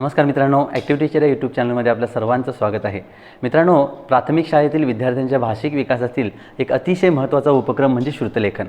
नमस्कार मित्रांनो ॲक्टिव्हिटीच्या या यूट्यूब चॅनलमध्ये आपल्या सर्वांचं स्वागत आहे. मित्रांनो प्राथमिक शाळेतील विद्यार्थ्यांच्या भाषिक विकासातील एक अतिशय महत्त्वाचा उपक्रम म्हणजे श्रुतलेखन.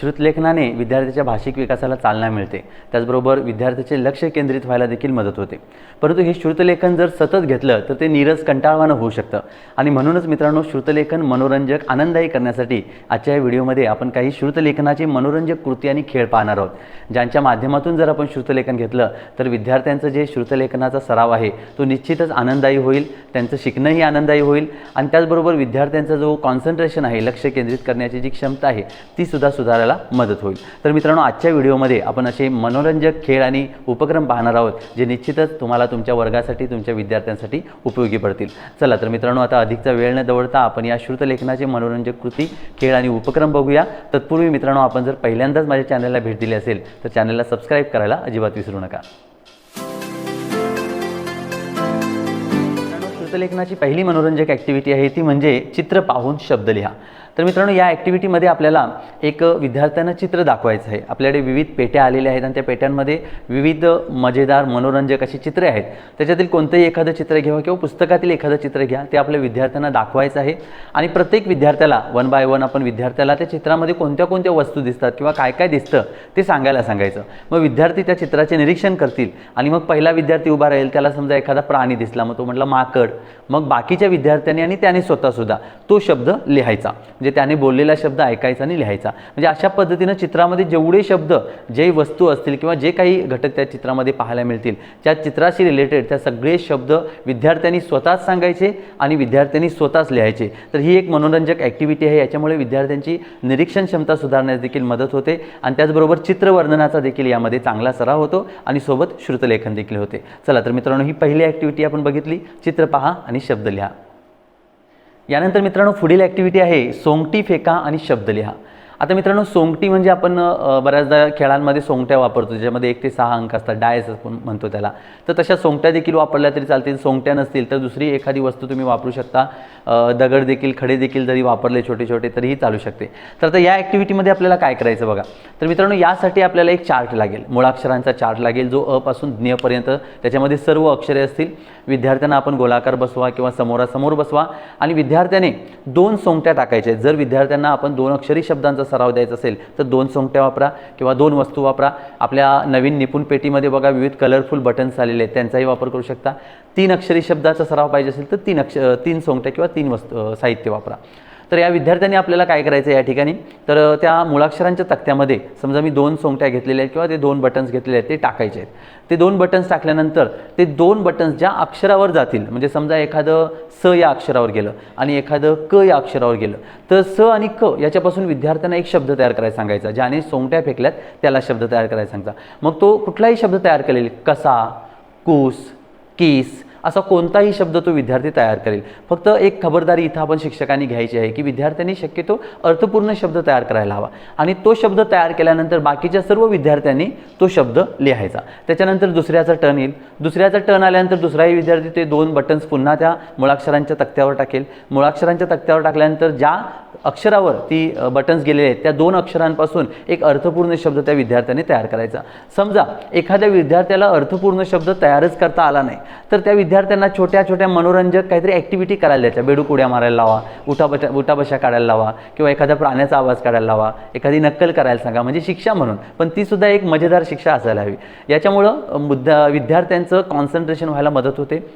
श्रुतलेखनाने विद्यार्थ्याच्या भाषिक विकासाला चालना मिळते. त्याचबरोबर विद्यार्थ्याचे लक्ष केंद्रित व्हायला देखील मदत होते. परंतु हे श्रुतलेखन जर सतत घेतलं तर ते नीरस कंटाळवाणं होऊ शकतं. आणि म्हणूनच मित्रांनो श्रुतलेखन मनोरंजक आनंददायी करण्यासाठी आजच्या या व्हिडिओमध्ये आपण काही श्रुतलेखनाचे मनोरंजक कृती आणि खेळ पाहणार आहोत. ज्यांच्या माध्यमातून जर आपण श्रुतलेखन घेतलं तर विद्यार्थ्यांचं जे श्रुतलेखनाचा सराव आहे तो निश्चितच आनंददायी होईल त्यांचं शिकणंही आनंददायी होईल आणि त्याचबरोबर विद्यार्थ्यांचा जो कॉन्सन्ट्रेशन आहे लक्ष केंद्रित करण्याची जी क्षमता आहे ती सुद्धा सुधारायला मदत होईल. तर मित्रांनो आजच्या व्हिडिओमध्ये आपण असे मनोरंजक खेळ आणि उपक्रम पाहणार आहोत जे निश्चितच तुम्हाला तुमच्या वर्गासाठी तुमच्या विद्यार्थ्यांसाठी उपयोगी पडतील. चला तर मित्रांनो आता अधिकचा वेळ न दवडता आपण या श्रुतलेखनाचे मनोरंजक कृती खेळ आणि उपक्रम बघूया. तत्पूर्वी मित्रांनो आपण जर पहिल्यांदाच माझ्या चॅनलला भेट दिली असेल तर चॅनलला सबस्क्राईब करायला अजिबात विसरू नका. मित्रांनो, श्रुतलेखनाची पहिली मनोरंजक ॲक्टिव्हिटी आहे ती म्हणजे चित्र पाहून शब्द लिहा. तर मित्रांनो या ॲक्टिव्हिटीमध्ये आपल्याला एक विद्यार्थ्यांना चित्र दाखवायचं आहे. आपल्याकडे विविध पेट्या आलेल्या आहेत आणि त्या पेट्यांमध्ये विविध मजेदार मनोरंजक अशी चित्रे आहेत. त्याच्यातील कोणतंही एखादं चित्र घ्या किंवा पुस्तकातील एखादं चित्र घ्या ते आपल्या विद्यार्थ्यांना दाखवायचं आहे. आणि प्रत्येक विद्यार्थ्याला वन बाय वन आपण विद्यार्थ्याला त्या चित्रामध्ये कोणत्या कोणत्या वस्तू दिसतात किंवा काय काय दिसतं ते सांगायला सांगायचं. मग विद्यार्थी त्या चित्राचे निरीक्षण करतील आणि मग पहिला विद्यार्थी उभा राहील त्याला समजा एखादा प्राणी दिसला मग तो म्हटला माकड. मग बाकीच्या विद्यार्थ्यांनी आणि त्याने स्वतःसुद्धा तो शब्द लिहायचा. म्हणजे म्हणजे त्याने बोललेला शब्द ऐकायचा आणि लिहायचा. म्हणजे अशा पद्धतीनं चित्रामध्ये जेवढे शब्द जे वस्तू असतील किंवा जे काही घटक त्या चित्रामध्ये पाहायला मिळतील त्या चित्राशी रिलेटेड त्या सगळे शब्द विद्यार्थ्यांनी स्वतःच सांगायचे आणि विद्यार्थ्यांनी स्वतःच लिहायचे. तर ही एक मनोरंजक ॲक्टिव्हिटी आहे. याच्यामुळे विद्यार्थ्यांची निरीक्षण क्षमता सुधारण्यास देखील मदत होते आणि त्याचबरोबर चित्रवर्णनाचा देखील यामध्ये चांगला सराव होतो आणि सोबत श्रुतलेखन देखील होते. चला तर मित्रांनो ही पहिली ॲक्टिव्हिटी आपण बघितली. चित्र पहा आणि शब्द लिहा. यानंतर मित्रांनो पुढील ॲक्टिव्हिटी आहे सोंगटी फेका आणि शब्द लिहा. आता मित्रांनो सोंगटी म्हणजे आपण बऱ्याचदा खेळांमध्ये सोंगट्या वापरतो ज्यामध्ये एक ते सहा अंक असतात डायस आपण म्हणतो त्याला. तर तशा सोंगट्या देखील वापरल्या तरी चालतील सोंगट्या नसतील तर दुसरी एखादी वस्तू तुम्ही वापरू शकता. दगड देखील खडे देखील जरी वापरले छोटे छोटे तरीही चालू शकते. तर आता या ॲक्टिव्हिटीमध्ये आपल्याला काय करायचं बघा. तर मित्रांनो यासाठी आपल्याला एक चार्ट लागेल. मुळाक्षरांचा चार्ट लागेल जो अपासून ज्ञपर्यंत त्याच्यामध्ये सर्व अक्षरे असतील. विद्यार्थ्यांना आपण गोलाकार बसवा किंवा समोरासमोर बसवा. आणि विद्यार्थ्याने दोन सोंगट्या टाकायच्या आहेत. जर विद्यार्थ्यांना आपण दोन अक्षरी शब्दांचा सराव द्यायचा असेल तर दोन सोंगट्या वापरा किंवा दोन वस्तू वापरा. आपल्या नवीन निपुण पेटीमध्ये बघा विविध कलरफुल बटन्स आलेले आहेत. त्यांचाही वापर करू शकता. तीन अक्षरी शब्दाचा सराव पाहिजे असेल तर तीन अक्ष तीन सोंगट्या किंवा तीन वस्तू साहित्य वापरा. तर या विद्यार्थ्यांनी आपल्याला काय करायचं या ठिकाणी? तर त्या मुळाक्षरांच्या तक्त्यामध्ये समजा मी दोन सोंगट्या घेतलेल्या आहेत किंवा ते दोन बटन्स घेतलेले आहेत ते टाकायचे आहेत. ते दोन बटन्स टाकल्यानंतर ते दोन बटन्स ज्या अक्षरावर जातील म्हणजे समजा एखादं स या अक्षरावर गेलं आणि एखादं क या अक्षरावर गेलं तर स आणि क याच्यापासून विद्यार्थ्यांना एक शब्द तयार करायला सांगायचा ज्याने सोंगट्या फेकल्यात त्याला शब्द तयार करायला सांगता मग तो कुठलाही शब्द तयार केलेला कसा कूस किस असा कोणताही शब्द तो विद्यार्थी तयार करेल. फक्त एक खबरदारी इथं आपण शिक्षकांनी घ्यायची आहे की विद्यार्थ्यांनी शक्यतो अर्थपूर्ण शब्द तयार करायला हवा. आणि तो शब्द तयार केल्यानंतर बाकीच्या सर्व विद्यार्थ्यांनी तो शब्द लिहायचा. त्याच्यानंतर दुसऱ्याचा टर्न येईल. दुसऱ्याचा टर्न आल्यानंतर दुसराही विद्यार्थी ते दोन बटन्स पुन्हा त्या मुळाक्षरांच्या तक्त्यावर टाकेल. मुळाक्षरांच्या तक्त्यावर टाकल्यानंतर ज्या अक्षरावर ती बटन्स गेलेले आहेत. त्या दोन अक्षरांपासून एक अर्थपूर्ण शब्द त्या विद्यार्थ्याने तयार करायचा. समजा एखाद्या विद्यार्थ्याला अर्थपूर्ण शब्द तयारच करता आला नाही तर त्या विद्यार्थ्यांना छोट्या छोट्या मनोरंजक काहीतरी ॲक्टिव्हिटी करायला द्यायच्या. बेडूक उड्या मारायला लावा उठाबशा उठाबशा काढायला लावा किंवा एखाद्या प्राण्याचा आवाज काढायला लावा एखादी नक्कल करायला सांगा म्हणजे शिक्षा म्हणून. पण ती सुद्धा एक मजेदार शिक्षा असायला हवी. याच्यामुळं मुद्दा विद्यार्थ्यांचं कॉन्सन्ट्रेशन व्हायला मदत होते.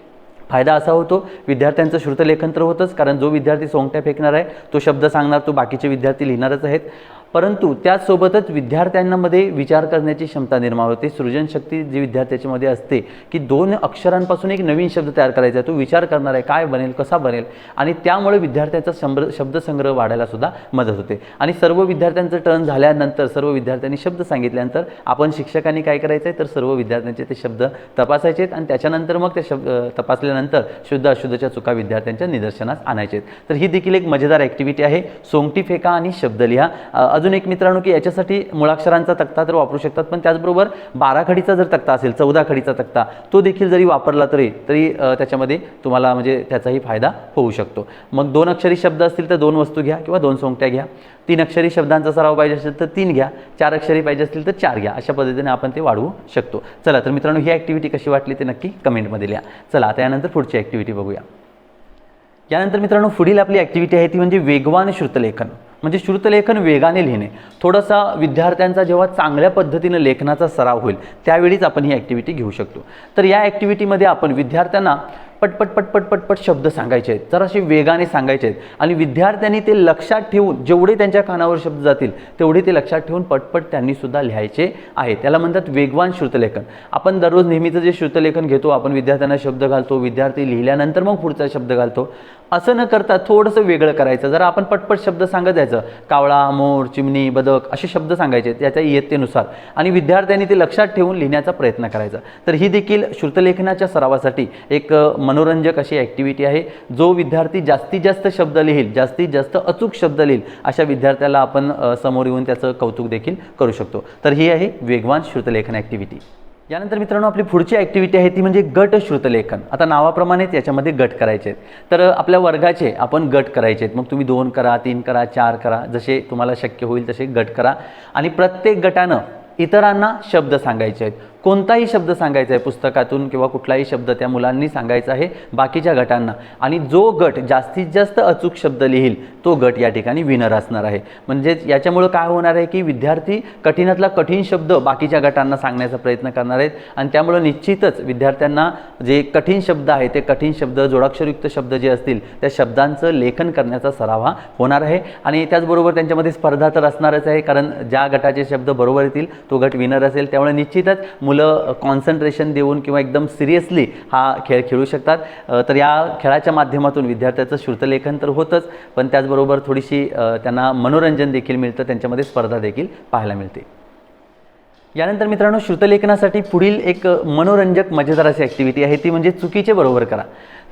फायदा असा होतो विद्यार्थ्यांचं श्रुतलेखन तर होतंच कारण जो विद्यार्थी सोंगट्या फेकणार आहे तो शब्द सांगणार तो बाकीचे विद्यार्थी लिहिणारच आहेत. परंतु त्याचसोबतच विद्यार्थ्यांमध्ये विचार करण्याची क्षमता निर्माण होते. सृजनशक्ती जी विद्यार्थ्याच्यामध्ये असते की दोन अक्षरांपासून एक नवीन शब्द तयार करायचा आहे. तो विचार करणार आहे काय बनेल कसा बनेल? आणि त्यामुळे विद्यार्थ्यांचा शंभर शब्दसंग्रह वाढायला सुद्धा मदत होते. आणि सर्व विद्यार्थ्यांचं टर्न झाल्यानंतर सर्व विद्यार्थ्यांनी शब्द सांगितल्यानंतर आपण शिक्षकांनी काय करायचं आहे? तर सर्व विद्यार्थ्यांचे ते शब्द तपासायचे आहेत. आणि त्याच्यानंतर मग ते शब्द तपासल्यानंतर शुद्ध अशुद्धच्या चुका विद्यार्थ्यांच्या निदर्शनास आणायचे आहेत. तर ही देखील एक मजेदार ॲक्टिव्हिटी आहे. सोंगटी फेका आणि शब्द लिहा. अजून एक मित्रांनो की याच्यासाठी मुळाक्षरांचा तक्ता तर वापरू शकतात पण त्याचबरोबर बारा खडीचा जर तक्ता असेल चौदा खडीचा तक्ता तो देखील जरी वापरला तरी तरी त्याच्यामध्ये तुम्हाला म्हणजे त्याचाही फायदा होऊ शकतो. मग दोन अक्षरी शब्द असतील तर दोन वस्तू घ्या किंवा दोन सोंगट्या घ्या. तीन अक्षरी शब्दांचा सराव पाहिजे असेल तर तीन घ्या. चार अक्षरी पाहिजे असतील तर चार घ्या. अशा पद्धतीने आपण ते वाढवू शकतो. चला तर मित्रांनो ही ॲक्टिव्हिटी कशी वाटली ते नक्की कमेंटमध्ये लिहा. चला आता यानंतर पुढची ॲक्टिव्हिटी बघूया. यानंतर मित्रांनो पुढील आपली ॲक्टिव्हिटी आहे ती म्हणजे वेगवान श्रुतलेखन. म्हणजे श्रुतलेखन वेगाने लिहिणे. थोडासा विद्यार्थ्यांचा जेव्हा चांगल्या पद्धतीनं लेखनाचा सराव होईल त्यावेळीच आपण ही ॲक्टिव्हिटी घेऊ शकतो. तर या ॲक्टिव्हिटीमध्ये आपण विद्यार्थ्यांना पटपट पटपट पटपट शब्द सांगायचे आहेत. जरासे वेगाने सांगायचे आहेत. आणि विद्यार्थ्यांनी ते लक्षात ठेवून जेवढे त्यांच्या कानावर शब्द जातील तेवढे ते लक्षात ठेवून पटपट त्यांनी सुद्धा लिहायचे आहे त्याला म्हणतात वेगवान श्रुतलेखन. आपण दररोज नेहमीचं जे श्रुतलेखन घेतो आपण विद्यार्थ्यांना शब्द घालतो विद्यार्थी लिहिल्यानंतर मग पुढचा शब्द घालतो. असं न करता थोडंसं वेगळं करायचं. जरा आपण पटपट शब्द सांगत जायचं. कावळा मोर चिमणी बदक असे शब्द सांगायचे त्याच्या इयत्तेनुसार. आणि विद्यार्थ्यांनी ते लक्षात ठेवून लिहिण्याचा प्रयत्न करायचा. तर ही देखील श्रुतलेखनाच्या सरावासाठी एक मनोरंजक अशी ॲक्टिव्हिटी आहे. जो विद्यार्थी जास्तीत जास्त शब्द लिहील जास्तीत जास्त अचूक शब्द लिहील अशा विद्यार्थ्याला आपण समोर येऊन त्याचं कौतुक देखील करू शकतो. तर ही आहे वेगवान श्रुतलेखन ॲक्टिव्हिटी यानंतर मित्रांनो आपली पुढची ॲक्टिव्हिटी आहे ती म्हणजे गट श्रुतलेखन. आता नावाप्रमाणेच याच्यामध्ये गट करायचे आहेत. तर आपल्या वर्गाचे आपण गट करायचे आहेत. मग तुम्ही दोन करा तीन करा चार करा जसे तुम्हाला शक्य होईल तसे गट करा. आणि प्रत्येक गटानं इतरांना शब्द सांगायचे आहेत. कोणताही शब्द सांगायचा आहे पुस्तकातून किंवा कुठलाही शब्द त्या मुलांनी सांगायचा आहे बाकीच्या गटांना. आणि जो गट जास्तीत जास्त अचूक शब्द लिहील तो गट या ठिकाणी विनर असणार आहे. म्हणजेच याच्यामुळं काय होणार आहे की विद्यार्थी कठीणातला कठीण शब्द बाकीच्या गटांना सांगण्याचा प्रयत्न करणार आहेत. आणि त्यामुळं निश्चितच विद्यार्थ्यांना जे कठीण शब्द आहे ते कठीण शब्द जोडाक्षरयुक्त शब्द जे असतील त्या शब्दांचं लेखन करण्याचा सराव हा होणार आहे. आणि त्याचबरोबर त्यांच्यामध्ये स्पर्धा तर असणारच आहे कारण ज्या गटाचे शब्द बरोबर येतील तो गट विनर असेल. त्यामुळे निश्चितच मुलं कॉन्सन्ट्रेशन देऊन किंवा एकदम सिरियसली हा खेळ खेळू शकतात. तर या खेळाच्या माध्यमातून विद्यार्थ्याचं श्रुतलेखन तर होतंच पण त्याचबरोबर थोडीशी त्यांना मनोरंजन देखील मिळतं त्यांच्यामध्ये स्पर्धा देखील पाहायला मिळते. यानंतर मित्रांनो श्रुतलेखनासाठी पुढील एक मनोरंजक मजेदार अशी ॲक्टिव्हिटी आहे ती म्हणजे चुकीचे बरोबर करा.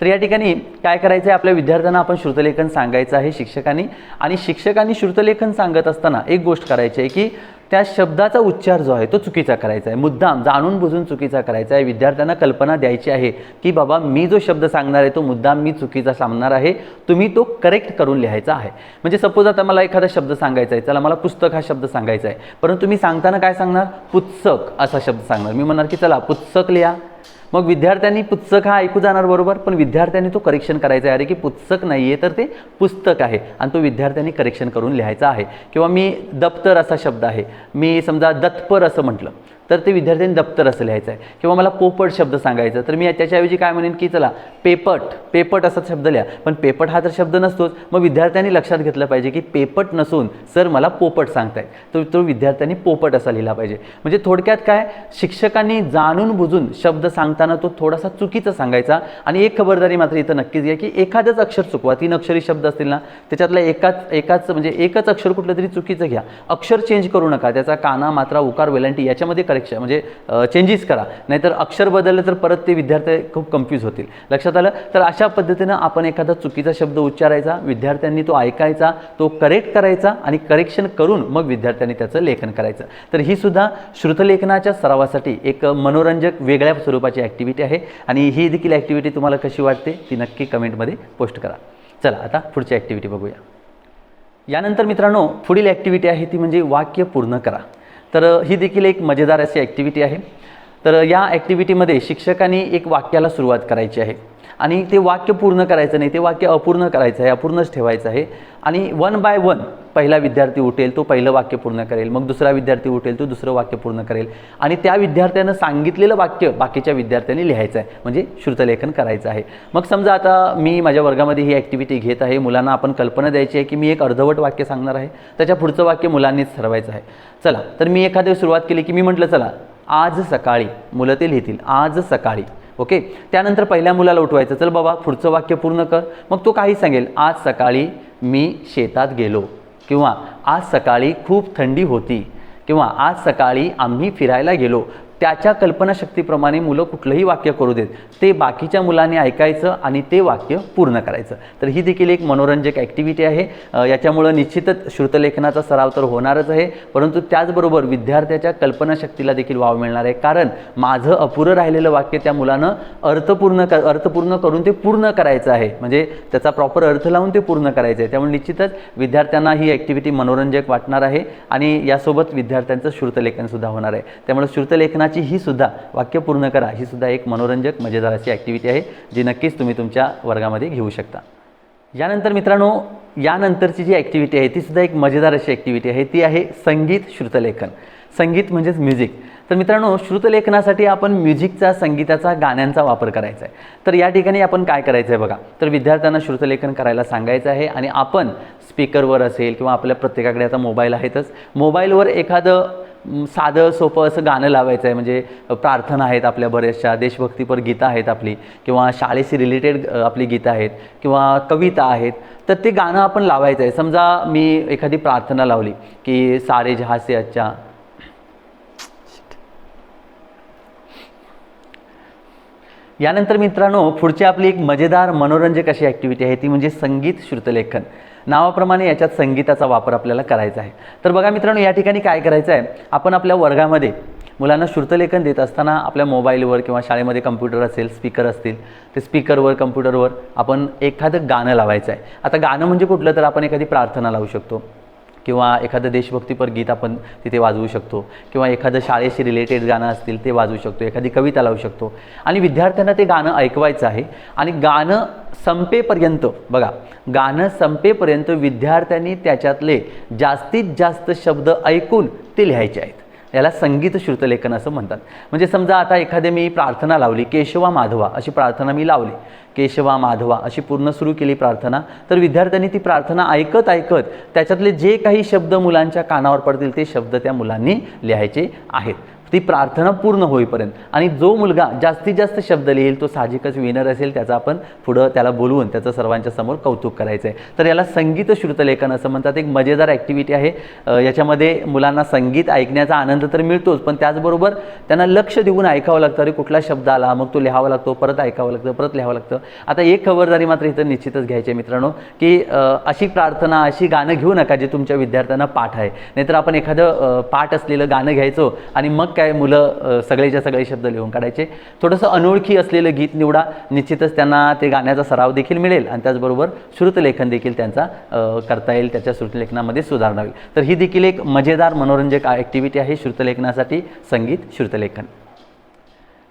तर या ठिकाणी काय करायचं आहे आपल्या विद्यार्थ्यांना आपण श्रुतलेखन सांगायचं आहे शिक्षकांनी. आणि शिक्षकांनी श्रुतलेखन सांगत असताना एक गोष्ट करायची आहे की त्या शब्दाचा उच्चार जो आहे तो चुकीचा करायचा आहे. मुद्दाम जाणून बुजून चुकीचा करायचा आहे. विद्यार्थ्यांना कल्पना द्यायची आहे की बाबा मी जो शब्द सांगणार आहे तो मुद्दाम मी चुकीचा सांगणार आहे. तुम्ही तो करेक्ट करून लिहायचा आहे. म्हणजे सपोज आता मला एखादा शब्द सांगायचा आहे चला मला पुस्तक हा शब्द सांगायचा आहे. परंतु तुम्ही सांगताना काय सांगणार? पुस्तक असा शब्द सांगणार. मी म्हणणार की चला पुस्तक लिहा. मग विद्यार्थ्यांनी पुस्तक हा ऐकू जाणार बरोबर पण विद्यार्थ्यांनी तो करेक्शन करायचा आहे. अरे की पुस्तक नाही आहे तर ते पुस्तक आहे. आणि तो विद्यार्थ्यांनी करेक्शन करून लिहायचा आहे. किंवा मी दप्तर असा शब्द आहे. मी समजा दत्पर असं म्हटलं. तर ते विद्यार्थ्यांनी दप्तर असं लिहायचं आहे किंवा मला पोपट शब्द सांगायचा तर मी त्याच्याऐवजी काय म्हणेन की चला पेपट पेपट असा शब्द लिहा. पण पेपट हा तर शब्द नसतोच. मग विद्यार्थ्यांनी लक्षात घेतलं पाहिजे की पेपट नसून सर मला पोपट सांगताय तर तो विद्यार्थ्यांनी पोपट असा लिहिला पाहिजे. म्हणजे थोडक्यात काय शिक्षकांनी जाणून बुजून शब्द सांगताना तो थोडासा चुकीचा सांगायचा. आणि एक खबरदारी मात्र इथं नक्कीच घ्या की एखादंच अक्षर चुकवा. तीन अक्षरी शब्द असतील ना त्याच्यातला एकाच एकाच म्हणजे एकच अक्षर कुठलं तरी चुकीचं घ्या. अक्षर चेंज करू नका. त्याचा काना मात्रा उकार वेलांटी याच्यामध्ये करेक्शन म्हणजे चेंजेस करा. नाहीतर अक्षर बदललं तर परत ते विद्यार्थी खूप कन्फ्यूज होतील. लक्षात आलं? तर अशा पद्धतीनं आपण एखादा चुकीचा शब्द उच्चारायचा विद्यार्थ्यांनी तो ऐकायचा तो करेक्ट करायचा आणि करेक्शन करून मग विद्यार्थ्यांनी त्याचं लेखन करायचं. तर ही सुद्धा श्रुतलेखनाच्या सरावासाठी एक मनोरंजक वेगळ्या स्वरूपाची ॲक्टिव्हिटी आहे आणि ही देखील ॲक्टिव्हिटी तुम्हाला कशी वाटते ती नक्की कमेंटमध्ये पोस्ट करा. चला आता पुढची ॲक्टिव्हिटी बघूया. यानंतर मित्रांनो पुढील ॲक्टिव्हिटी आहे ती म्हणजे वाक्य पूर्ण करा. तर ही देखील एक मजेदार अशी ॲक्टिव्हिटी आहे. तर या ॲक्टिव्हिटीमध्ये शिक्षकांनी एक वाक्याला सुरुवात करायची आहे. आणि ते वाक्य पूर्ण करायचं नाही ते वाक्य अपूर्ण करायचं आहे अपूर्णच ठेवायचं आहे. आणि वन बाय वन पहिला विद्यार्थी उठेल तो पहिलं वाक्य पूर्ण करेल. मग दुसरा विद्यार्थी उठेल तो दुसरं वाक्य पूर्ण करेल. आणि त्या विद्यार्थ्यानं सांगितलेलं वाक्य बाकीच्या विद्यार्थ्यांनी लिहायचं आहे म्हणजे श्रुतलेखन करायचं आहे. मग समजा आता मी माझ्या वर्गामध्ये ही ॲक्टिव्हिटी घेत आहे. मुलांना आपण कल्पना द्यायची आहे की मी एक अर्धवट वाक्य सांगणार आहे. त्याच्या पुढचं वाक्य मुलांनीच ठरवायचं आहे. चला तर मी एखाद्या सुरुवात केली की मी म्हटलं चला आज सकाळी मुलं ते लिहितील. आज सकाळी. ओके? त्यानंतर पहिल्या मुलाला उठवायचं. चल बाबा पुढचं वाक्य पूर्ण कर. मग तो काही सांगेल आज सकाळी मी शेतात गेलो. किंवा आज सकाळी खूप थंडी होती किंवा आज सकाळी आम्ही फिरायला गेलो त्याच्या कल्पनाशक्तीप्रमाणे मुलं कुठलंही वाक्य करू देत ते बाकीच्या मुलांनी ऐकायचं आणि ते वाक्य पूर्ण करायचं. तर ही देखील एक मनोरंजक ॲक्टिव्हिटी आहे. याच्यामुळं निश्चितच श्रुतलेखनाचा सराव तर होणारच आहे. परंतु त्याचबरोबर विद्यार्थ्याच्या कल्पनाशक्तीला देखील वाव मिळणार आहे. कारण माझं अपुरं राहिलेलं वाक्य त्या मुलानं अर्थपूर्ण क अर्थपूर्ण करून ते पूर्ण करायचं आहे. म्हणजे त्याचा प्रॉपर अर्थ लावून ते पूर्ण करायचं आहे. त्यामुळे निश्चितच विद्यार्थ्यांना ही ॲक्टिव्हिटी मनोरंजक वाटणार आहे आणि यासोबत विद्यार्थ्यांचं श्रुतलेखनसुद्धा होणार आहे. त्यामुळे श्रुतलेखनाची ही सुद्धा वाक्य पूर्ण करा ही सुद्धा एक मनोरंजक मजेदार अशी ॲक्टिव्हिटी आहे जी नक्कीच तुम्ही तुमच्या वर्गामध्ये घेऊ शकता. यानंतर मित्रांनो यानंतरची जी ॲक्टिव्हिटी आहे ती सुद्धा एक मजेदार अशी ॲक्टिव्हिटी आहे ती आहे संगीत श्रुतलेखन. संगीत म्हणजेच म्युझिक तर मित्रांनो श्रुतलेखनासाठी आपण म्युझिकचा संगीताचा गाण्यांचा वापर करायचा आहे. तर या ठिकाणी आपण काय करायचं आहे बघा. तर विद्यार्थ्यांना श्रुतलेखन करायला सांगायचं आहे आणि आपण स्पीकरवर असेल किंवा आपल्या प्रत्येकाकडे आता मोबाईल आहेतच. मोबाईलवर एखादं साधं सोपं असं गाणं लावायचं आहे म्हणजे प्रार्थना आहेत आपल्या बऱ्याचशा देशभक्तीपर गीतं आहेत आपली किंवा शाळेशी रिलेटेड आपली गीतं आहेत किंवा कविता आहेत. तर ते गाणं आपण लावायचं आहे समजा मी एखादी प्रार्थना लावली की सारे जहासे अच्छा यानंतर मित्रांनो पुढची आपली एक मजेदार मनोरंजक अशी ॲक्टिव्हिटी आहे ती म्हणजे संगीत श्रुतलेखन. नावाप्रमाणे याच्यात संगीताचा वापर आपल्याला करायचा आहे. तर बघा मित्रांनो या ठिकाणी काय करायचं आहे? आपण आपल्या वर्गामध्ये मुलांना श्रुतलेखन देत असताना आपल्या मोबाईलवर किंवा शाळेमध्ये कम्प्युटर असेल स्पीकर असतील ते स्पीकरवर कम्प्युटरवर आपण एखादं गाणं लावायचं आहे. आता गाणं म्हणजे कुठलं? तर आपण एखादी प्रार्थना लावू शकतो. किंवा एखादं देशभक्तीपर गीत आपण तिथे वाजवू शकतो किंवा एखादं शाळेशी रिलेटेड गाणं असतील ते वाजवू शकतो एखादी कविता लावू शकतो. आणि विद्यार्थ्यांना ते गाणं ऐकवायचं आहे आणि गाणं संपेपर्यंत बघा गाणं संपेपर्यंत विद्यार्थ्यांनी त्याच्यातले जास्तीत जास्त शब्द ऐकून ते लिहायचे आहेत. याला संगीत श्रुतलेखन असं म्हणतात. म्हणजे समजा आता एखादे मी प्रार्थना लावली केशवा माधवा अशी प्रार्थना मी लावली. केशवा माधवा अशी पूर्ण सुरू केली प्रार्थना तर विद्यार्थ्यांनी ती प्रार्थना ऐकत ऐकत त्याच्यातले जे काही शब्द मुलांच्या कानावर पडतील ते शब्द त्या मुलांनी लिहायचे आहेत. ती प्रार्थना पूर्ण होईपर्यंत. आणि जो मुलगा जास्तीत जास्त शब्द लिहिल तो साहजिकच विनर असेल त्याचा आपण पुढं त्याला बोलवून त्याचं सर्वांच्या समोर कौतुक करायचं आहे तर याला संगीत श्रुतलेखन असं म्हणतात. एक मजेदार ॲक्टिव्हिटी आहे. याच्यामध्ये मुलांना संगीत ऐकण्याचा आनंद तर मिळतोच पण त्याचबरोबर त्यांना लक्ष देऊन ऐकावं लागतं. अरे कुठला शब्द आला? मग तो लिहावा लागतो परत ऐकावं लागतं परत लिहावं लागतं. आता एक खबरदारी मात्र इथं निश्चितच घ्यायची आहे मित्रांनो की अशी प्रार्थना अशी गाणं घेऊ नका जे तुमच्या विद्यार्थ्यांना पाठ आहे. नाहीतर आपण एखादं पाठ असलेलं गाणं घ्यायचो आणि मग काय मुलं सगळेच्या सगळे शब्द लिहून काढायचे. थोडंसं अनोळखी असलेलं गीत निवडा. निश्चितच त्यांना ते गाण्याचा सराव देखील मिळेल आणि त्याचबरोबर श्रुतलेखन देखील त्यांचा करता येईल त्याच्या श्रुतलेखनामध्ये सुधारणा होईल. तर ही देखील एक मजेदार मनोरंजक ॲक्टिव्हिटी आहे श्रुतलेखनासाठी संगीत श्रुतलेखन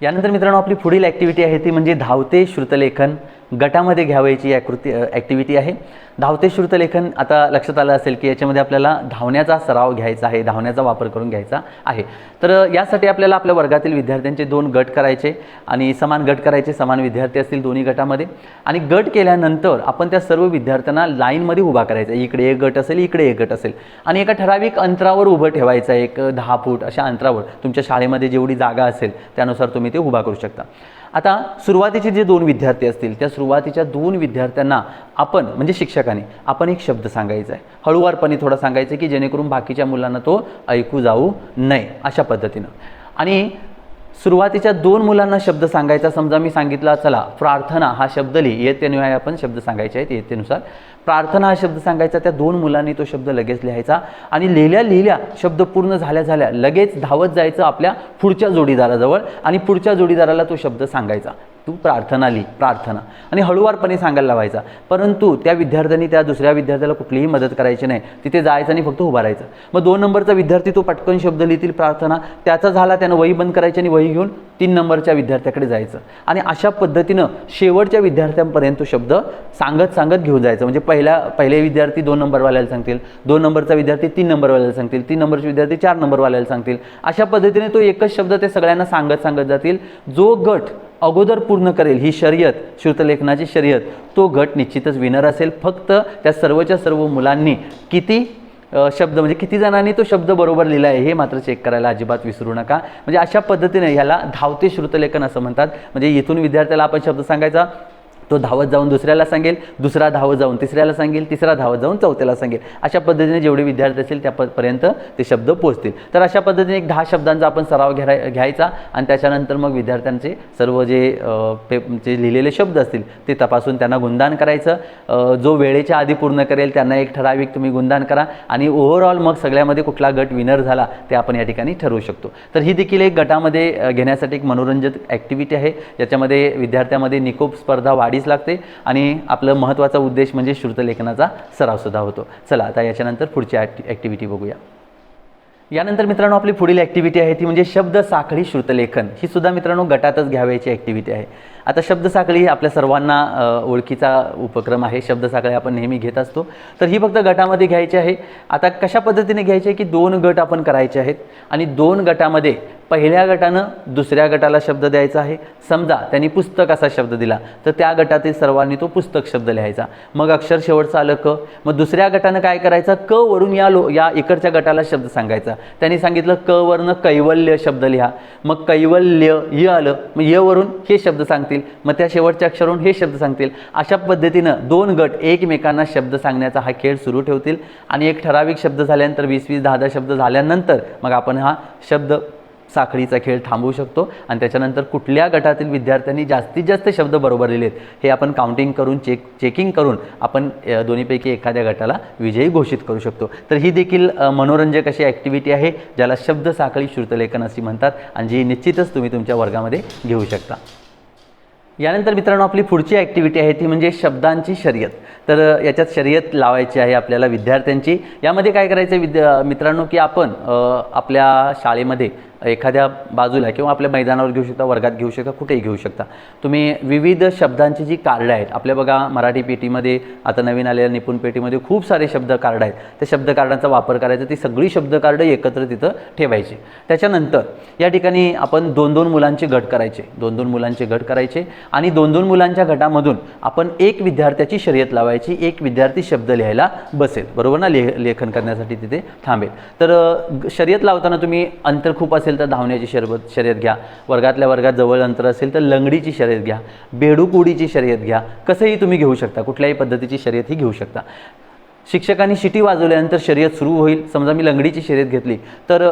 यानंतर मित्रांनो आपली पुढील ॲक्टिव्हिटी आहे ती म्हणजे धावते श्रुतलेखन गटामध्ये घ्यावयाची ॲकृती ॲक्टिव्हिटी आहे. धावते श्रुतलेखन आता लक्षात आलं असेल की याच्यामध्ये आपल्याला धावण्याचा सराव घ्यायचा आहे धावण्याचा वापर करून घ्यायचा आहे. तर यासाठी आपल्याला आपल्या वर्गातील विद्यार्थ्यांचे दोन गट करायचे आणि समान गट करायचे समान विद्यार्थी असतील दोन्ही गटामध्ये. आणि गट केल्यानंतर आपण त्या सर्व विद्यार्थ्यांना लाईनमध्ये उभा करायचा इकडे एक गट असेल इकडे एक गट असेल. आणि एका ठराविक अंतरावर उभं ठेवायचं आहे. एक दहा फूट अशा अंतरावर. तुमच्या शाळेमध्ये जेवढी जागा असेल त्यानुसार तुम्ही ते उभा करू शकता. आता सुरुवातीचे जे दोन विद्यार्थी असतील त्या सुरुवातीच्या दोन विद्यार्थ्यांना आपण म्हणजे शिक्षकाने आपण एक शब्द सांगायचा आहे. हळूवारपणे थोडा सांगायचं आहे की जेणेकरून बाकीच्या मुलांना तो ऐकू जाऊ नये अशा पद्धतीनं. आणि सुरुवातीच्या दोन मुलांना शब्द सांगायचा समजा मी सांगितला चला प्रार्थना हा शब्द लिही इयत्तेनुसार आपण शब्द सांगायचे आहेत येतेनुसार. प्रार्थना हा शब्द सांगायचा त्या दोन मुलांनी तो शब्द लगेच लिहायचा. आणि लिहिल्या लिहिल्या शब्द पूर्ण झाल्या झाल्या लगेच धावत जायचं आपल्या पुढच्या जोडीदाराजवळ आणि पुढच्या जोडीदाराला तो शब्द सांगायचा. तू प्रार्थना लिही प्रार्थना. आणि हळूवारपणे सांगायला लावायचा. परंतु त्या विद्यार्थ्यांनी त्या दुसऱ्या विद्यार्थ्याला कुठलीही मदत करायची नाही. तिथे जायचं आणि फक्त उभा राहायचं. मग दोन नंबरचा विद्यार्थी तो पटकन शब्द लिहितील प्रार्थना. त्याचा झाला त्यानं वही बंद करायची आणि वही घेऊन तीन नंबरच्या विद्यार्थ्याकडे जायचं. आणि अशा पद्धतीनं शेवटच्या विद्यार्थ्यांपर्यंत तो शब्द सांगत सांगत घेऊन जायचं. म्हणजे पहिल्या पहिले विद्यार्थी दोन नंबरवाल्याला सांगतील. दोन नंबरचा विद्यार्थी तीन नंबरवाल्याला सांगतील. तीन नंबरचे विद्यार्थी चार नंबरवाल्याला सांगतील. अशा पद्धतीने तो एकच शब्द ते सगळ्यांना सांगत सांगत जातील. जो गट अगोदर पूर्ण करेल ही शर्यत श्रुतलेखनाची शर्यत. तो गट निश्चितच विनर असेल. फक्त त्या सर्वच्या सर्व मुलांनी किती शब्द म्हणजे किती जणांनी तो शब्द बरोबर लिहिला आहे हे मात्र चेक करायला अजिबात विसरू नका. म्हणजे अशा पद्धतीने ह्याला धावते श्रुतलेखन असं म्हणतात. म्हणजे इथून विद्यार्थ्याला आपण शब्द सांगायचा तो धावत जाऊन दुसऱ्याला सांगेल दुसरा धावत जाऊन तिसऱ्याला सांगेल तिसरा धावत जाऊन चौथ्याला सांगेल. अशा पद्धतीने जेवढे विद्यार्थी असतील त्यापर्यंत ते शब्द पोचतील तर अशा पद्धतीने एक दहा शब्दांचा आपण सराव घ्याय घ्यायचा आणि त्याच्यानंतर मग विद्यार्थ्यांचे सर्व जे पे जे लिहिलेले शब्द असतील ते तपासून त्यांना गुणदान करायचं. जो वेळेच्या आधी पूर्ण करेल त्यांना एक ठराविक तुम्ही गुणदान करा आणि ओव्हरऑल मग सगळ्यामध्ये कुठला गट विनर झाला ते आपण या ठिकाणी ठरवू शकतो. तर ही देखील एक गटामध्ये घेण्यासाठी एक मनोरंजक ॲक्टिव्हिटी आहे. ज्याच्यामध्ये विद्यार्थ्यामध्ये निकोप स्पर्धा वाढीच लागते आणि आपलं महत्त्वाचा उद्देश म्हणजे श्रुतलेखनाचा सरावसुद्धा होतो. चला आता याच्यानंतर पुढची ॲक्टि ॲक्टिव्हिटी बघूया. यानंतर मित्रांनो आपली पुढील ॲक्टिव्हिटी आहे ती म्हणजे शब्द साखळी श्रुतलेखन. ही सुद्धा मित्रांनो गटातच घ्यावयाची ॲक्टिव्हिटी आहे. आता शब्द साखळी आपल्या सर्वांना ओळखीचा उपक्रम आहे. शब्द साखळी आपण नेहमी घेत असतो. तर ही फक्त गटामध्ये घ्यायची आहे. आता कशा पद्धतीने घ्यायची आहे की दोन गट आपण करायचे आहेत आणि दोन गटामध्ये पहिल्या गटानं दुसऱ्या गटाला शब्द द्यायचा आहे. समजा त्यांनी पुस्तक असा शब्द दिला तर त्या गटातील सर्वांनी तो पुस्तक शब्द लिहायचा. मग अक्षर शेवटचं आलं क. मग दुसऱ्या गटानं काय करायचं? क वरून या लो या इकडच्या गटाला शब्द सांगायचा. त्यांनी सांगितलं क वरनं कैवल्य शब्द लिहा. मग कैवल्य य आलं मग य वरून हे शब्द सांगतील. मग त्या शेवटच्या अक्षरावरून हे शब्द सांगतील. अशा पद्धतीनं दोन गट एकमेकांना शब्द सांगण्याचा हा खेळ सुरू ठेवतील. आणि एक ठराविक शब्द झाल्यानंतर वीस वीस दहा दहा शब्द झाल्यानंतर मग आपण हा शब्द साखळीचा खेळ थांबवू शकतो आणि त्याच्यानंतर कुठल्या गटातील विद्यार्थ्यांनी जास्तीत जास्त शब्द बरोबर लिहिलेत हे आपण काउंटिंग करून चेक चेकिंग करून आपण दोन्हीपैकी एखाद्या गटाला विजयी घोषित करू शकतो. तर ही देखील मनोरंजक अशी ॲक्टिव्हिटी आहे ज्याला शब्द साखळी श्रुतलेखन अशी म्हणतात आणि जी निश्चितच तुम्ही तुमच्या वर्गामध्ये घेऊ शकता. यानंतर मित्रांनो आपली पुढची ॲक्टिव्हिटी आहे ती म्हणजे शब्दांची शर्यत. तर याच्यात शर्यत लावायची आहे आपल्याला विद्यार्थ्यांची. यामध्ये काय करायचं आहे विद्या मित्रांनो की आपण आपल्या शाळेमध्ये एखाद्या बाजूला किंवा आपल्या मैदानावर घेऊ शकता वर्गात घेऊ शकता कुठेही घेऊ शकता. तुम्ही विविध शब्दांची जी कार्ड आहेत आपल्या बघा मराठी पेटीमध्ये आता नवीन आलेल्या निपुण पेटीमध्ये खूप सारे शब्द कार्ड आहेत. त्या शब्द कार्डांचा वापर करायचा ती सगळी शब्द कार्ड एकत्र तिथं ठेवायची. त्याच्यानंतर या ठिकाणी आपण दोन दोन मुलांचे गट करायचे. दोन दोन मुलांचे गट करायचे आणि दोन दोन मुलांच्या गटामधून आपण एक विद्यार्थ्याची शर्यत लावायची एक विद्यार्थी शब्द लिहायला बसेल. बरोबर ना? लेह लेखन करण्यासाठी तिथे थांबेल. तर शर्यत लावताना तुम्ही अंतर खूप असेल असेल तर धावण्याची शरबत शर्यत घ्या. वर्गातल्या वर्गात जवळ अंतर असेल तर लंगडीची शर्यत घ्या. बेडूक उडीची शर्यत घ्या. कसंही तुम्ही घेऊ शकता. कुठल्याही पद्धतीची शर्यत ही घेऊ शकता. शिक्षकांनी शिटी वाजवल्यानंतर शर्यत सुरू होईल. समजा मी लंगडीची शर्यत घेतली तर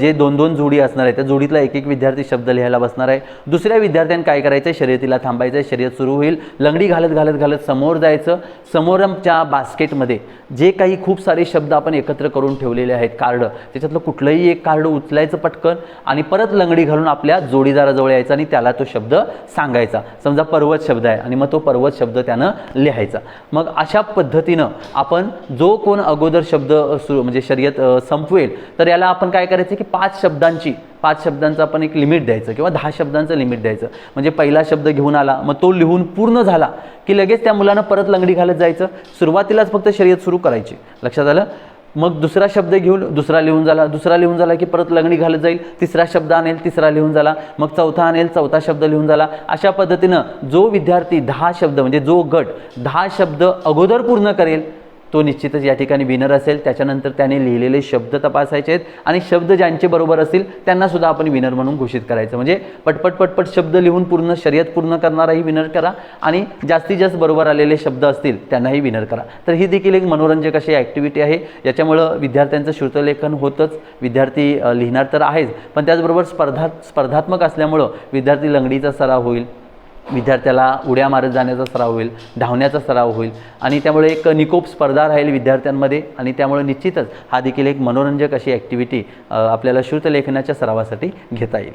जे दोन दोन जोडी असणार आहे त्या जोडीतला एक एक विद्यार्थी शब्द लिहायला बसणार आहे. दुसऱ्या विद्यार्थ्यांनी काय करायचं आहे शर्यतीला थांबायचं आहे शर्यत सुरू होईल. लंगडी घालत घालत घालत समोर जायचं. समोरच्या बास्केटमध्ये जे काही खूप सारे शब्द आपण एकत्र करून ठेवलेले आहेत कार्ड त्याच्यातलं कुठलंही एक कार्ड उचलायचं पटकन आणि परत लंगडी घालून आपल्या जोडीदाराजवळ यायचा आणि त्याला तो शब्द सांगायचा. समजा पर्वत शब्द आहे आणि मग तो पर्वत शब्द त्यानं लिहायचा. मग अशा पद्धतीनं आपण जो कोण अगोदर शब्द सुरू म्हणजे शर्यत संपवेल तर याला आपण काय करायचं की पाच शब्दांची पाच शब्दांचं आपण एक लिमिट द्यायचं किंवा दहा शब्दांचं लिमिट द्यायचं. म्हणजे पहिला शब्द घेऊन आला मग तो लिहून पूर्ण झाला की लगेच त्या मुलानं परत लंगडी घालत जायचं. सुरुवातीलाच फक्त शर्यत सुरू करायची. लक्षात आलं? मग दुसरा शब्द घेऊन दुसरा लिहून झाला दुसरा लिहून झाला की परत लंगडी घालत जाईल. तिसरा शब्द आणेल तिसरा लिहून झाला. मग चौथा आणेल चौथा शब्द लिहून झाला. अशा पद्धतीनं जो विद्यार्थी दहा शब्द म्हणजे जो गट दहा शब्द अगोदर पूर्ण करेल तो निश्चितच या ठिकाणी विनर असेल. त्याच्यानंतर त्याने लिहिलेले शब्द तपासायचे आहेत. आणि शब्द ज्यांचे बरोबर असतील त्यांनासुद्धा आपण विनर म्हणून घोषित करायचं. म्हणजे पटपट पटपट शब्द लिहून पूर्ण शर्यत पूर्ण करणाराही विनर करा. आणि जास्तीत जास्त बरोबर आलेले शब्द असतील त्यांनाही विनर करा. तर ही देखील एक मनोरंजक अशी ॲक्टिव्हिटी आहे. याच्यामुळं विद्यार्थ्यांचं श्रुतलेखन होतंच. विद्यार्थी लिहिणार तर आहेच. पण त्याचबरोबर स्पर्धा स्पर्धात्मक असल्यामुळं विद्यार्थी लंगडीचा सराव होईल. विद्यार्थ्याला उड्या मारत जाण्याचा सराव होईल धावण्याचा सराव होईल. आणि त्यामुळे एक निकोप स्पर्धा राहील विद्यार्थ्यांमध्ये. आणि त्यामुळे निश्चितच हा देखील एक मनोरंजक अशी ॲक्टिव्हिटी आपल्याला श्रुतलेखनाच्या सरावासाठी घेता येईल.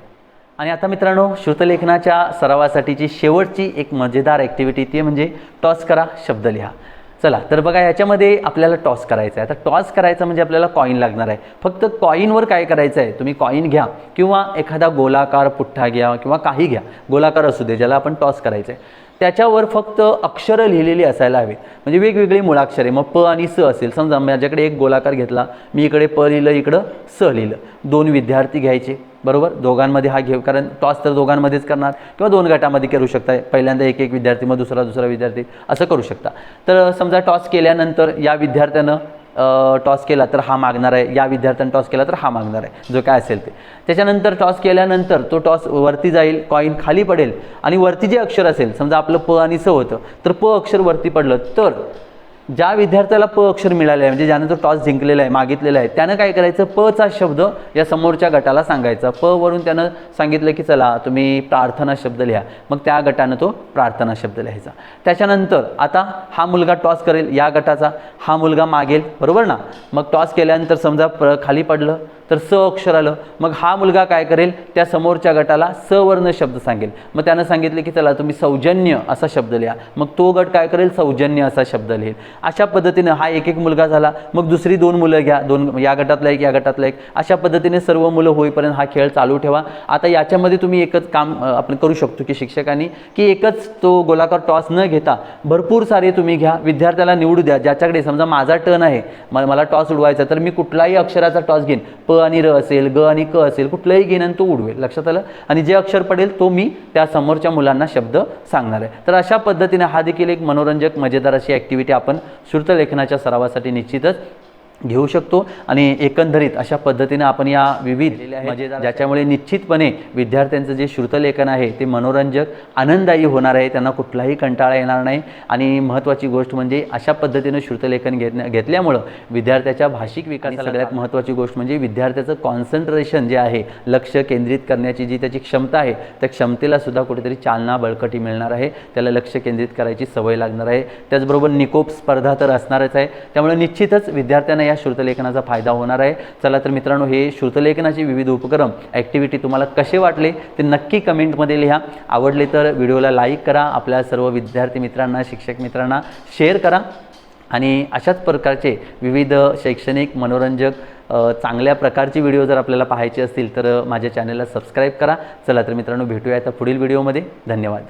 आणि आता मित्रांनो श्रुतलेखनाच्या सरावासाठीची शेवटची एक मजेदार ॲक्टिव्हिटी ती म्हणजे टॉस करा शब्द लिहा. चला तर बघा याच्यामध्ये आपल्याला टॉस करायचा आहे. आता टॉस करायचं म्हणजे आपल्याला कॉईन लागणार आहे. फक्त कॉईनवर काय करायचं आहे? तुम्ही कॉईन घ्या किंवा एखादा गोलाकार पुठ्ठा घ्या किंवा काही घ्या. गोलाकार असू दे ज्याला आपण टॉस करायचं आहे. त्याच्यावर फक्त अक्षरं लिहिलेली असायला हवी. म्हणजे वेगवेगळी मुळाक्षरे. मग प आणि स असेल. समजा माझ्याकडे एक गोलाकार घेतला. मी इकडे प लिहिलं इकडं स लिहिलं. दोन विद्यार्थी घ्यायचे. बरोबर? दोघांमध्ये हा घेऊ. कारण टॉस तर दोघांमध्येच करणार. किंवा दोन गटामध्ये करू शकता. पहिल्यांदा एक एक विद्यार्थी मग दुसरा दुसरा विद्यार्थी. असं करू शकता. तर समजा टॉस केल्यानंतर या विद्यार्थ्यानं टॉस केला तर हा मागणार आहे. या विद्यार्थ्यानं टॉस केला तर हा मागणार आहे. जो काय असेल ते. त्याच्यानंतर टॉस केल्यानंतर तो टॉस वरती जाईल कॉईन खाली पडेल आणि वरती जे अक्षर असेल समजा आपलं प आणि स होतं तर प अक्षर वरती पडलं तर ज्या विद्यार्थ्याला प अक्षर मिळाले आहे म्हणजे ज्यानं तो टॉस जिंकलेला आहे मागितलेला आहे त्यानं काय करायचं? पचा शब्द या समोरच्या गटाला सांगायचा. प वरून त्यानं सांगितलं की चला तुम्ही प्रार्थना शब्द लिहा. मग त्या गटानं तो प्रार्थना शब्द लिहायचा. त्याच्यानंतर आता हा मुलगा टॉस करेल या गटाचा. हा मुलगा मागेल बरोबर ना? मग टॉस केल्यानंतर समजा प्र खाली पडलं. तर स अक्षर आलं. मग हा मुलगा काय करेल? त्या समोरच्या गटाला सवर्ण शब्द सांगेल. मग त्यानं सांगितले की चला तुम्ही सौजन्य असा शब्द लिहा. मग तो गट काय करेल? सौजन्य असा शब्द लिहिल. अशा पद्धतीनं हा एक एक मुलगा झाला. मग दुसरी दोन मुलं घ्या. दोन या गटातला एक या गटातला एक. अशा पद्धतीने सर्व मुलं होईपर्यंत हा खेळ चालू ठेवा. आता याच्यामध्ये तुम्ही एकच काम आपण करू शकतो की शिक्षकांनी की एकच तो गोलाकार टॉस न घेता भरपूर सारे तुम्ही घ्या. विद्यार्थ्याला निवडू द्या. ज्याच्याकडे समजा माझा टर्न आहे मला टॉस उडवायचा तर मी कुठलाही अक्षराचा टॉस घेईन. प आणि र असेल ग आणि क असेल कुठलंही घेईन आणि तो उडवेल. लक्षात आलं? आणि जे अक्षर पडेल तो मी त्या समोरच्या मुलांना शब्द सांगणार आहे. तर अशा पद्धतीने हा देखील एक मनोरंजक मजेदार अशी ॲक्टिव्हिटी आपण श्रुतलेखनाच्या सरावासाठी निश्चितच घेऊ शकतो आणि एकंदरीत अशा पद्धतीने आपण या विविध म्हणजे ज्याच्यामुळे निश्चितपणे विद्यार्थ्यांचं जे श्रुतलेखन आहे ते मनोरंजक आनंददायी होणार आहे त्यांना कुठलाही कंटाळा येणार नाही. आणि महत्त्वाची गोष्ट म्हणजे अशा पद्धतीनं श्रुतलेखन घेतल्या घेतल्यामुळं विद्यार्थ्याच्या भाषिक विकासाला सगळ्यात महत्त्वाची गोष्ट म्हणजे विद्यार्थ्याचं कॉन्सन्ट्रेशन जे आहे लक्ष केंद्रित करण्याची जी त्याची क्षमता आहे त्या क्षमतेला सुद्धा कुठेतरी चालना बळकटी मिळणार आहे. त्याला लक्ष केंद्रित करायची सवय लागणार आहे. त्याचबरोबर निकोप स्पर्धा तर असणारच आहे. त्यामुळे निश्चितच विद्यार्थ्यांना या श्रुतलेखनाचा फायदा होणार आहे. चला तर मित्रांनो हे श्रुतलेखनाचे विविध उपक्रम ॲक्टिव्हिटी तुम्हाला कसे वाटले ते नक्की कमेंटमध्ये लिहा. आवडले तर व्हिडिओला लाईक करा. आपल्या सर्व विद्यार्थी मित्रांना शिक्षक मित्रांना शेअर करा. आणि अशाच प्रकारचे विविध शैक्षणिक मनोरंजक चांगल्या प्रकारचे व्हिडिओ जर आपल्याला पाहायचे असतील तर माझ्या चॅनलला सबस्क्राईब करा. चला तर मित्रांनो भेटूया आता पुढील व्हिडिओमध्ये धन्यवाद.